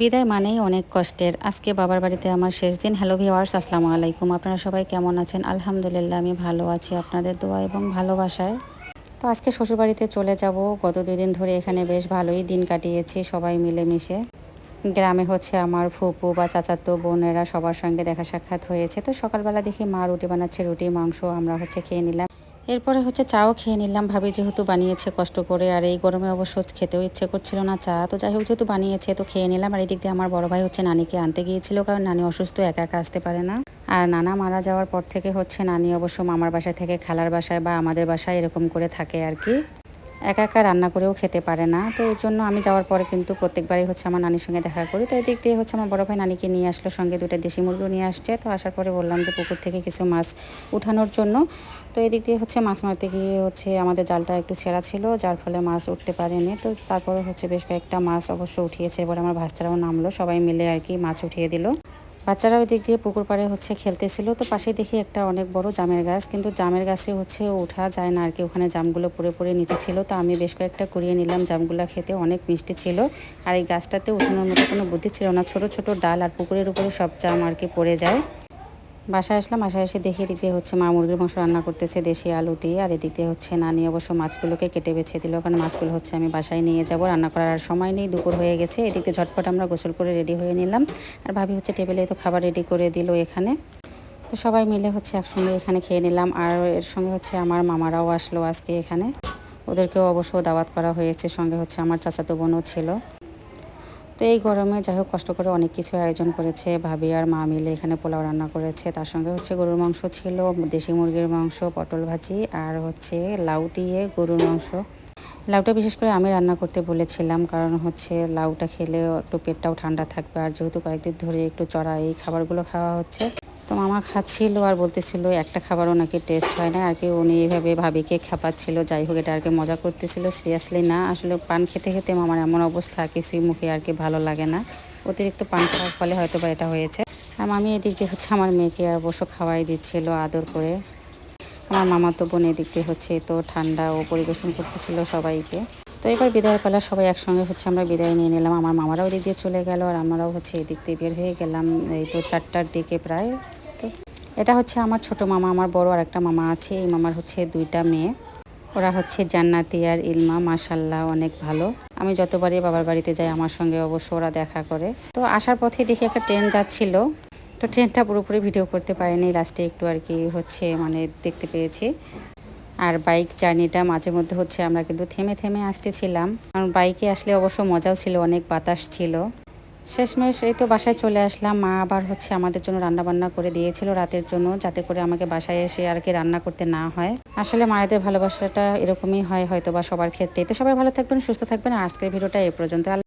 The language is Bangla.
বিদায় মানেই অনেক কষ্টের। আজকে বাবার বাড়িতে আমার শেষ দিন। হ্যালো ভিওয়ার্স আসসালামু আলাইকুম। আপনারা সবাই কেমন আছেন? আলহামদুলিল্লাহ, আমি ভালো আছি আপনাদের দোয়া এবং ভালোবাসায়। তো আজকে শ্বশুরবাড়িতে চলে যাব। গত দুই দিন ধরে এখানে বেশ ভালোই দিন কাটিয়েছি সবাই মিলেমিশে। গ্রামে হচ্ছে আমার ফুপু বা চাচাতো বোনেরা সবার সঙ্গে দেখা সাক্ষাৎ হয়েছে। তো সকালবেলা দেখি মা রুটি বানাচ্ছে, রুটি, মাংস আমরা হচ্ছে খেয়ে নিলাম। এরপরে হচ্ছে চাও খেয়ে নিলাম। ভাবি যেহেতু বানিয়েছে কষ্ট করে, আর এই গরমে অবশ্য খেতেও ইচ্ছে করছিল না চা। তো যাই হোক, যেহেতু বানিয়েছে তো খেয়ে নিলাম। আর দিক দিয়ে আমার বড় ভাই হচ্ছে নানিকে আনতে গিয়েছিল, কারণ নানি অসুস্থ, একা একা আসতে পারে না। আর নানা মারা যাওয়ার পর থেকে হচ্ছে নানি অবশ্য মামার বাসায় থেকে, খালার বাসায় বা আমাদের বাসায় এরকম করে থাকে আর কি। একা একা রান্না করেও খেতে পারে না। তো এর জন্য আমি যাওয়ার পরে কিন্তু প্রত্যেকবারই হচ্ছে আমার নানির সঙ্গে দেখা করি। তো এদিক দিয়ে হচ্ছে আমার বড় ভাই নানিকে নিয়ে আসলো, সঙ্গে দুটো দেশি মুরগিও নিয়ে আসছে। তো আসার পরে বললাম যে পুকুর থেকে কিছু মাছ উঠানোর জন্য। তো এদিক দিয়ে হচ্ছে মাছ মারতে গিয়ে হচ্ছে আমাদের জালটা একটু ছেঁড়া ছিল, যার ফলে মাছ উঠতে পারেনি। তো তারপরে হচ্ছে বেশ কয়েকটা মাছ অবশ্য উঠিয়েছে এবার আমার ভাস্তারাও নামলো। সবাই মিলে আর কি মাছ উঠিয়ে দিল। বাচ্চারা ওই দিক দিয়ে পুকুর পাড়ে হচ্ছে খেলতেছিল। তো পাশে দেখি একটা অনেক বড় জামের গাছ। কিন্তু জামের গাছে হচ্ছে ওঠা যায় না। আর কি ওখানে জামগুলো পড়ে পড়ে নিচে ছিল। তো আমি বেশ কয়েকটা কুড়িয়ে নিলাম। জামগুলো খেতে অনেক মিষ্টি ছিল। আর এই গাছটাতে উঠানোর মতো কোনো বুদ্ধি ছিল না। ছোট ছোট ডাল আর পুকুরের উপরে সব জাম আর কি পড়ে যায়। বাসায় আসলাম, বাসায় এসে দেখি এদিকে হচ্ছে, মা মুরগির মাংস রান্না করতেছে, দেশি আলু দিয়ে, আর এদিকে হচ্ছে নানি অবশ্য মাছগুলোকে কেটে বেছে দিল। কারণ মাছগুলো হচ্ছে আমি বাসায় নিয়ে যাব, রান্না করার আর সময় নেই, দুপুর হয়ে গেছে। এদিকে ঝটপট আমরা গোসল করে রেডি হয়ে নিলাম। আর ভাবি হচ্ছে টেবিলে তো খাবার রেডি করে দিল এখানে। তো সবাই মিলে হচ্ছে একসঙ্গে এখানে খেয়ে নিলাম। আর এর সঙ্গে হচ্ছে আমার মামারাও আসলো আজকে এখানে। ওদেরকেও অবশ্য দাওয়াত করা হয়েছে, সঙ্গে হচ্ছে আমার চাচাতো বোনও ছিল। তো এই গরমে যাই হোক কষ্ট করে অনেক কিছু আয়োজন করেছে। ভাবি আর মা মিলে এখানে পোলাও রান্না করেছে। তার সঙ্গে হচ্ছে গরুর মাংস ছিল, দেশি মুরগির মাংস, পটল ভাজি আর হচ্ছে লাউ দিয়ে গরুর মাংস। লাউটা বিশেষ করে আমি রান্না করতে বলেছিলাম কারণ হচ্ছে লাউটা খেলে একটু পেটটাও ঠান্ডা থাকবে। আর যেহেতু কয়েকদিন ধরে একটু চড়া এই খাবারগুলো খাওয়া হচ্ছে তো মামা খাচ্ছিল আর বলতেছিল, একটা খাবার ওনাকে টেস্ট হয় না। আর কি উনি এইভাবে ভাবিকে খাপাচ্ছিল। যাই হোক, এটা আর কি মজা করতেছিল। সিরিয়াসলি না, আসলে পান খেতে খেতে মামার এমন অবস্থা, কিছুই মুখে আর কি ভালো লাগে না। অতিরিক্ত পান খাওয়ার ফলে হয়তো বা এটা হয়েছে। আর মামি এদিক দিয়ে হচ্ছে আমার মেয়েকে অবশ্য খাওয়াই দিচ্ছিল আদর করে। আমার মামা তো বোন এদিক দিয়ে হচ্ছে তো ঠান্ডা ও পরিবেশন করতেছিল সবাইকে। তো এবার বিদায়ের পালা সবাই একসঙ্গে হচ্ছে আমরা বিদায় নিয়ে নিলাম। আমার মামারাও এদিক দিয়ে চলে গেল আর আমরাও হচ্ছে এদিক দিয়ে বের হয়ে গেলাম। এই তো চারটার দিকে প্রায়। এটা হচ্ছে আমার ছোট মামা, আমার বড় আর একটা মামা আছে। এই মামার হচ্ছে দুইটা মেয়ে। ওরা হচ্ছে জান্নাতি আর ইলমা মাসাল্লাহ অনেক ভালো। আমি যতবারই বাবার বাড়িতে যাই, আমার সঙ্গে অবশ্য ওরা দেখা করে। তো আসার পথে দেখি একটা ট্রেন যাচ্ছিল। তো ট্রেনটা পুরোপুরি ভিডিও করতে পারিনি। লাস্টে একটু আর কি হচ্ছে মানে দেখতে পেয়েছি। আর বাইক জার্নিটা মাঝে মধ্যে হচ্ছে, আমরা কিন্তু থেমে থেমে আসতেছিলাম। কারণ বাইকে আসলে অবশ্য মজাও ছিল, অনেক বাতাস ছিল। শেষমেশ এই তো বাসায় চলে আসলাম। মা আবার হচ্ছে আমাদের জন্য রান্না বান্না করে দিয়েছিল রাতের জন্য, যাতে করে আমাকে বাসায় এসে আর কি রান্না করতে না হয়। আসলে মায়েদের ভালোবাসাটা এরকমই হয় হয়তো বা সবার ক্ষেত্রে তো সবাই ভালো থাকবেন, সুস্থ থাকবেন আজকের ভিডিওটা এ পর্যন্ত